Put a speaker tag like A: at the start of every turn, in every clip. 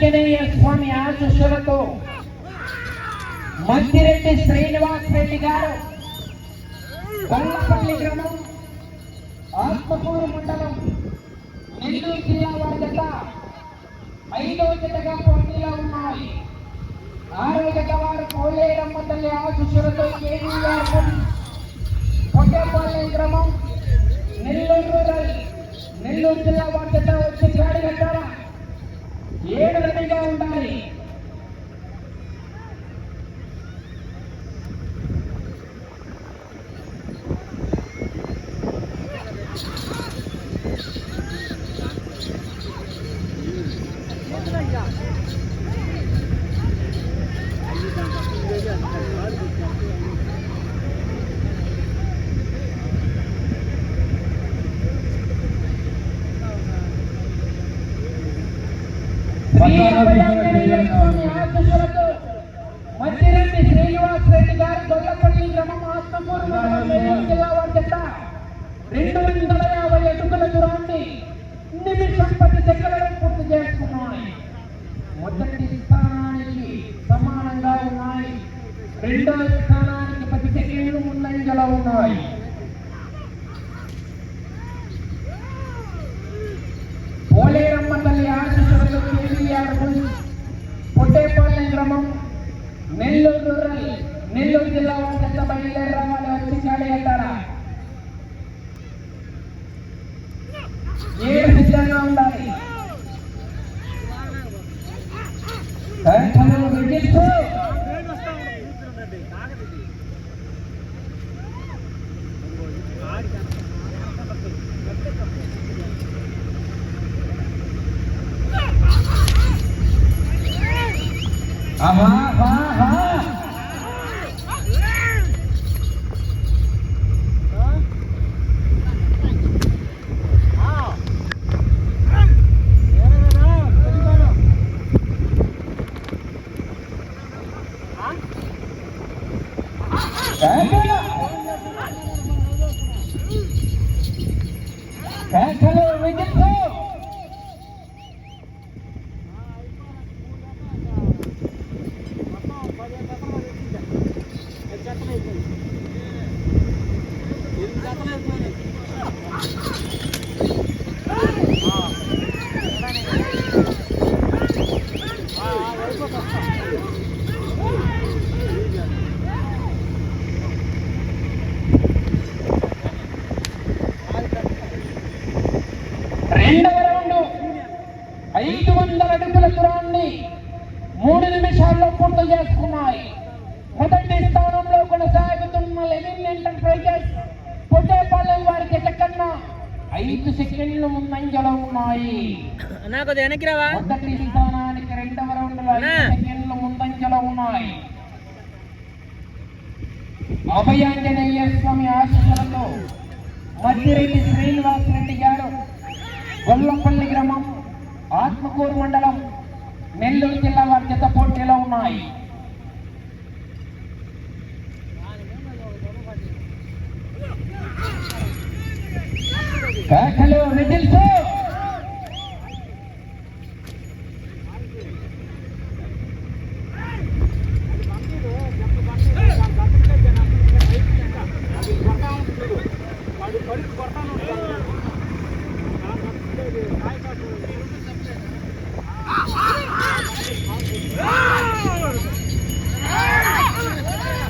A: ఆంజనేయ స్వామి ఆశీస్సులతో మందిరెడ్డి శ్రీనివాస్ రెడ్డి గారు గొల్లపల్లి గ్రామం ఆత్మకూరు మండలం నెల్లూరు జిల్లా వారి జత ఐదో జతగా పోటీలో ఉన్నాయి. ఆరో జత వారు కోలేరమ్మ తల్లి ఆశీస్సులతో కేజీఆర్ పొట్టేపాలెం గ్రామం నెల్లూరు నెల్లూరు జిల్లా వారి జత వచ్చి గాడి కట్టారా ఏడు రెడీగా ఉంటాయి శ్రీ అభయాంజనేయ స్వామి ఆశీస్సులతో మధ్యరెడ్డి శ్రీనివాస్ రెడ్డి గారి గొల్లపల్లి గ్రామం ఆత్మకూరు మండలం నెల్లూరు జిల్లా వారి జత రెండు వందల యాభై అడుగుల దూరాన్ని నిమిషం పది సెకండ్లను పూర్తి చేసుకున్నాయి మొదటి స్థానానికి సమానంగా ఉన్నాయి. రెండవ స్థానానికి పది సెకండ్లు ముందంజలో ఉన్నాయి. పోలేరమ్మ తల్లి ఆశీస్సులతో కేవీఆర్ పొట్టేపాలెం గ్రామం నెల్లూరు రూరల్ నెల్లూరు జిల్లా వారి బయలుదేరి రావాలి వచ్చి గాడి అంటారా? ఏడు సిద్ధంగా ఉండాలి కంఠము విజిస్తూ ఆహా ఆహా ఆహా ఐదు సెకండ్లు ముందంజలో ఉన్నాయి.
B: కొద్దిగా వెనక్కి రావా?
A: మొదటి స్థానానికి రెండవ రౌండ్లో ఐదు. సెకండ్లు ముందంజలో ఉన్నాయి. అభయాంజనేయ స్వామి ఆశీస్సులతో మధ్యరెడ్డి శ్రీనివాస్ రెడ్డి గారు గొల్లపల్లి గ్రామం ఆత్మకూరు మండలం నెల్లూరు జిల్లా వారి జత పోటీలో ఉన్నాయి. కేకలు విజిల్స్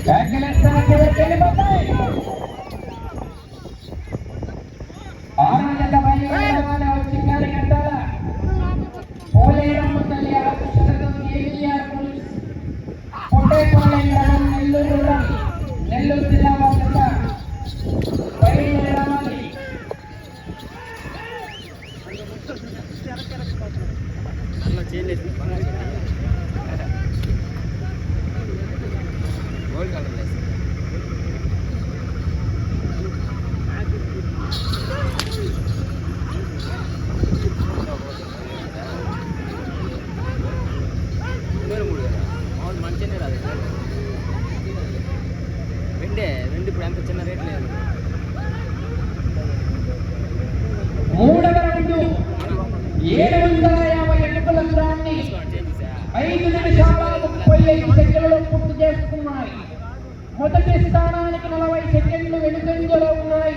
A: కేకలేస్తున్న చివరికి వెళ్ళిపోతాయి ఆరు జత బయలుదేరాలి వచ్చి గాలి కట్టాలా పోలేరమ్మ తల్లి ఆశీస్సులతో కేవీఆర్ పోలీస్ పొట్టేపాలెం గ్రామం నెల్లూరు రూరల్ నెల్లూరు జిల్లా వారి బయలుదేరాలి
B: అట్లా చేయలేదు గోల్డ్ కలర్ లేదు మూడు మూడు కదా మామూలు మంచిగానే రాదు వెండే వెండి ఇప్పుడు ఎంత చిన్న రేట్ లేదు
A: మూడవ రౌండ్ ఏడు వందల యాభై అడుగుల దూరాన్ని
B: చేంజ్
A: ఐదు నిమిషాల ముప్పై ఐదు సెకండ్లు పూర్తి చేసుకున్నాయి మొదటి స్థానానికి నలభై సెకండ్లు ఉన్నాయి.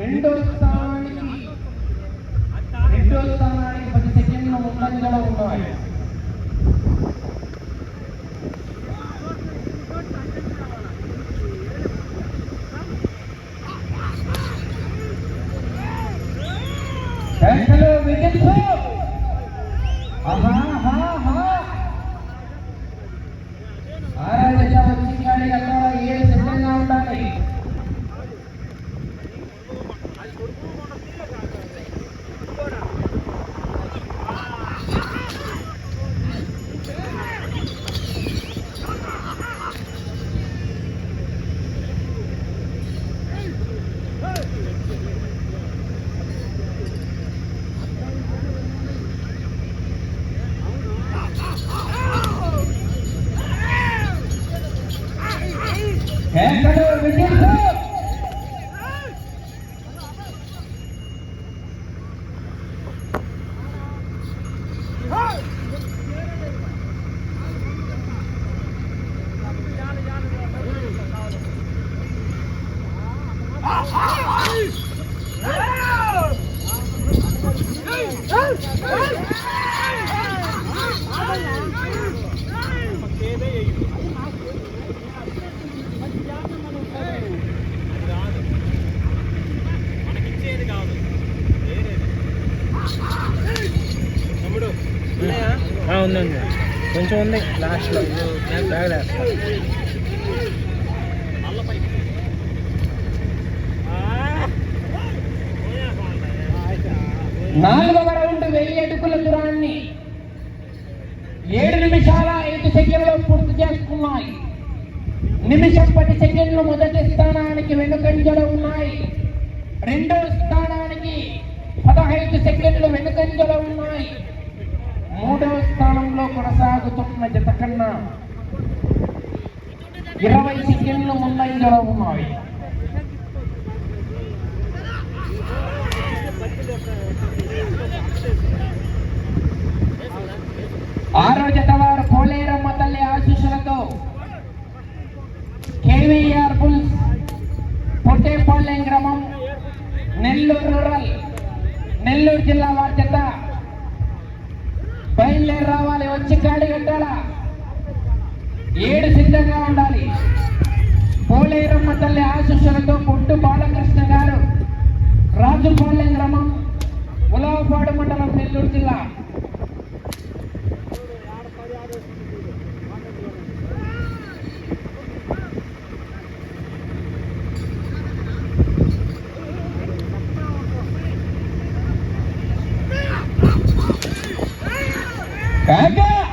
A: రెండో స్థానానికి రెండో స్థానానికి పది సెకండ్ల ముందంజలో ఉన్నాయి. వెంటనే విజిల్స్ ఆహా
C: ఉన్నాయి లాస్ట్లో
A: నాలుగవ రౌండ్ వెయ్యి అడుగుల దూరాన్ని ఏడు నిమిషాల ఐదు సెకండ్లు పూర్తి చేసుకున్నాయి. నిమిషం పది సెకండ్లు మొదటి స్థానానికి వెనుకంజలో ఉన్నాయి. రెండో స్థానానికి పదహైదు సెకండ్లు వెనుకంజలో ఉన్నాయి. మూడవ స్థానంలో కొనసాగుతున్న జత కన్నా ఇరవై సెకండ్లు ముందంజలో ఉన్నాయి ఆరో జత వారు పోలేరమ్మ తల్లి ఆశీస్సులతో. కేవీఆర్ బుల్స్ పొట్టేపాళ్యం గ్రామం నెల్లూరు రూరల్ నెల్లూరు జిల్లా వారి జత. బయలుదేరి రావాలి వచ్చి కాడి కట్టాలా? ఏడు సిద్ధంగా ఉండాలి. పోలేరమ్మ తల్లి ఆశీస్సులతో పొట్టు బాలకృష్ణ గారు రాజుపాలెం గ్రామం ఉలవపాడు మండలం నెల్లూరు జిల్లా. કાકા!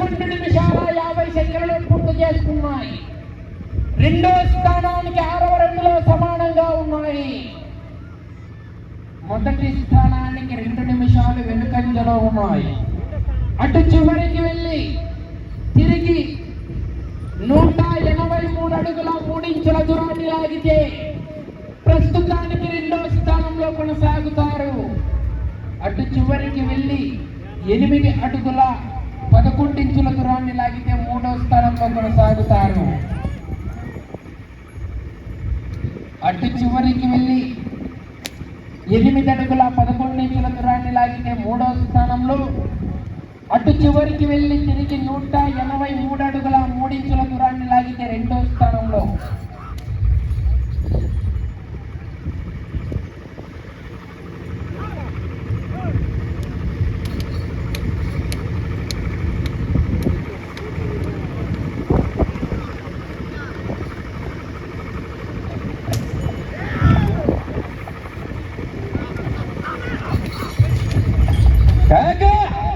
A: పదకొండు నిమిషాల యాభై సెకండ్లు పూర్తి చేసుకున్నాయి రెండో స్థానానికి ఆరవ రెండులో సమానంగా ఉన్నాయి. మొదటి స్థానానికి రెండు నిమిషాలు వెనుకంజలో ఉన్నాయి. అటు చివరికి వెళ్ళి తిరిగి నూట ఎనభై మూడు అడుగుల మూడించుల దూరాన్ని లాగితే ప్రస్తుతానికి రెండో స్థానంలో కొనసాగుతారు. అటు చివరికి వెళ్ళి ఎనిమిది అడుగుల పదకొండించుల దూరాన్ని లాగితే మూడో స్థానంలో కొనసాగుతారు. అటు చివరికి వెళ్ళి ఎనిమిది అడుగుల పదకొండించుల దూరాన్ని లాగితే మూడో స్థానంలో అటు చివరికి వెళ్ళి తిరిగి నూట ఎనభై మూడు అడుగుల మూడించుల దూరాన్ని లాగితే రెండో స్థానంలో. કાકા.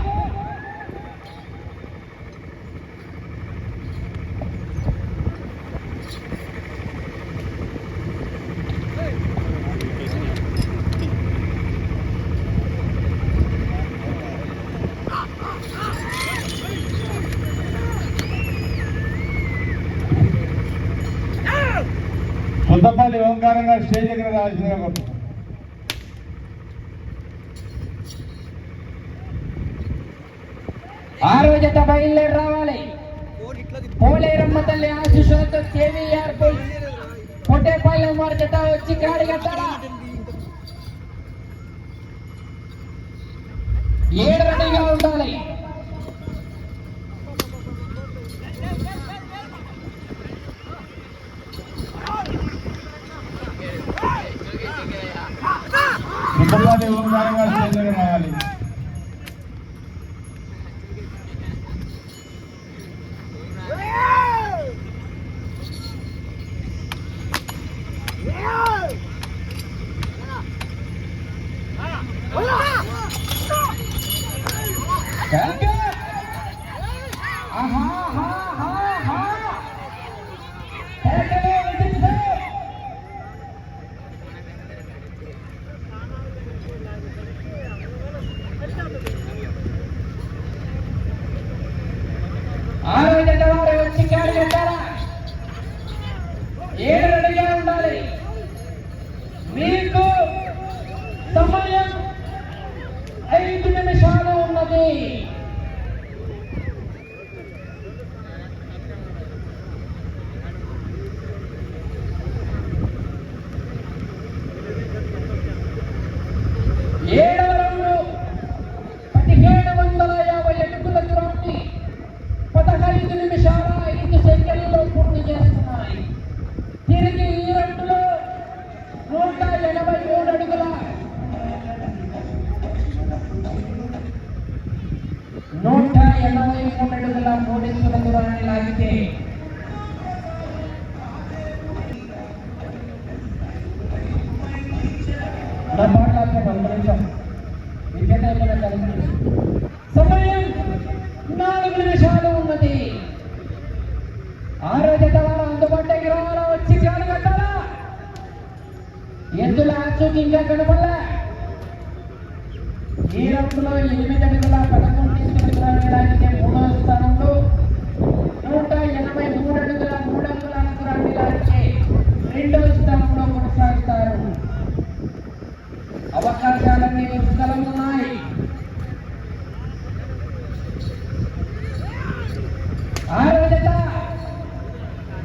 A: పొట్టేపాలెం వచ్చి గాడి కట్టాలా ఏడు రెడీగా ఉండాలి
D: కొత్తపల్లి
A: 好好好 ఎద్దుల ఆచూకి ఇంకా కనపడలా? ఈ రౌండ్లో ఎనిమిది అడుగుల పథకం తీసుకెళ్ళడానికి లాగితే మూడో స్థానంలో నూట ఎనభై మూడు అడుగుల మూడు అంగుల అంకురాన్ని లాగితే రెండో స్థానంలో కొనసాగుతారు. అవకాశాలన్నీ పుస్తకం ఉన్నాయి ఆరో జత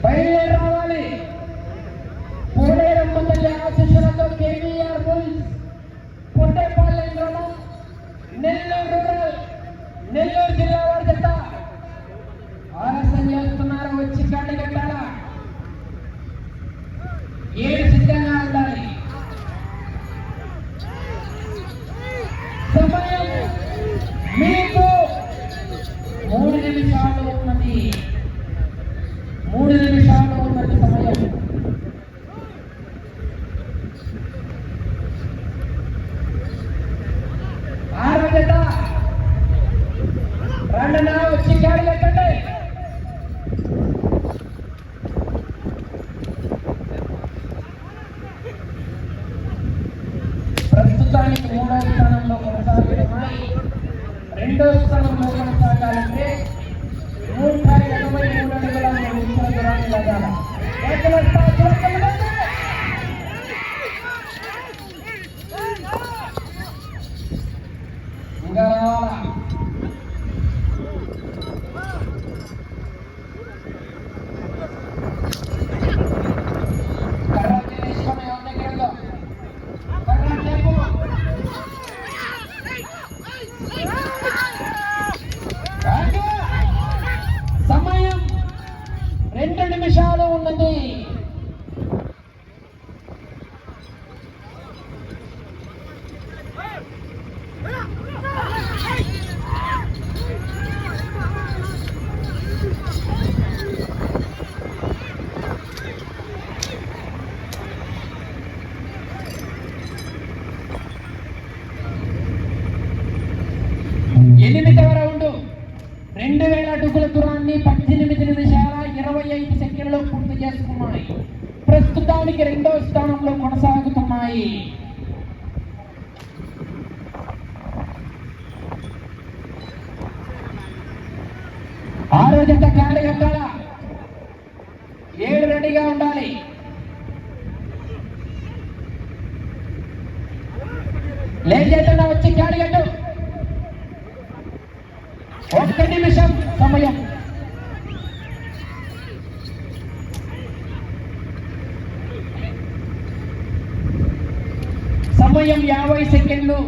A: బయలుదేరి రావాలి కోడేరమ్మ తల్లి ఆశీస్సులతో కేవీఆర్ బుల్స్ పొట్టేపాలెం గ్రామం నెల్లూరు రూరల్ నెల్లూరు జిల్లా వారి జత ఆలస్యం చేస్తున్నారు వచ్చి కాడి కట్టాలా ఏడు సిద్ధంగా ఉండాలి సమయం మీకు మూడు నిమిషాలు ఉన్నది మూడు నిమిషాలు ఉన్నది సమయం ఆరో జత రండనా వచ్చి గాడి కట్టండి ప్రస్తుతానికి మూడో స్థానంలో కొనసాగుతున్నా రెండో స్థానంలో కొనసాగాలంటే నూట ఎనభై మూడు అడుగుల మూడు నిమిషాల దూరాన్ని లాగాల. ఇంకా రావాలా? కర్ర తీసుకొని ఎవరి దగ్గర ఉందో? కర్ర లేపు. రాజు! సమయం రెండు నిమిషాలు ఉన్నది ఎనిమిదవ రౌండ్ రెండు వేల అడుగుల దూరాన్ని పద్దెనిమిది నిమిషాల ఇరవై ఐదు సెకండ్లు పూర్తి చేసుకున్నాయి ప్రస్తుతానికి రెండో స్థానంలో కొనసాగుతున్నాయి ఆరో జంట కాడి కట్టాలా? ఏడు రెడీగా ఉండాలి. లేచేతన వచ్చి కాడి కట్టు. ఒక్క నిమిషం సమయం. సమయం యాభై సెకండ్లు.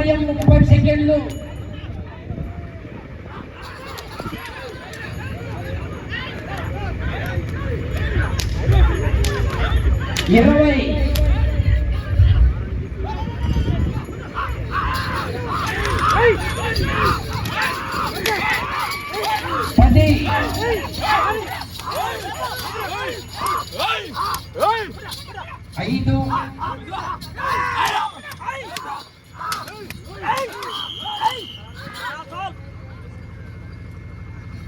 A: సమయం ముప్పై సెకండ్లు ఇరవై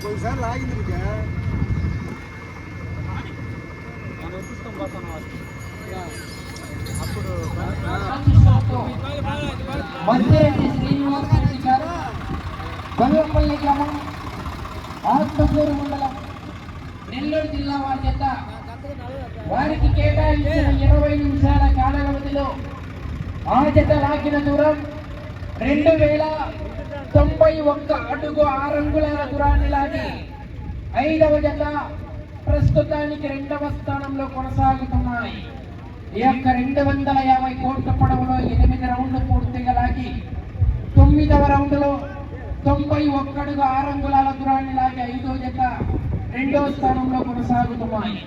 E: కొన్నిసార్లు ఆగింది ఇక.
A: మద్దిరెడ్డి శ్రీనివాస్ రెడ్డి గారు గొల్లపల్లి గ్రామం ఆత్మకూరు మండలం నెల్లూరు జిల్లా వారి చేత వారికి కేటాయించిన ఇరవై నిమిషాల కాల వ్యవధిలో ఆ జత లాగిన దూరం రెండు వేల తొంభై ఒక్క అడుగు ఆరు అంగుళాల దూరాన్ని లాగి ఐదవ జత ప్రస్తుతానికి రెండవ స్థానంలో కొనసాగుతున్నాయి. ఈ యొక్క రెండు వందల యాభై కోట్ల పడవలో ఎనిమిది రౌండ్లు పూర్తిగా లాగి తొమ్మిదవ రౌండ్లో తొంభై ఒక్కడుగు ఆరు అంగుళాల దూరాన్ని లాగి ఐదో జత రెండవ స్థానంలో కొనసాగుతున్నాయి.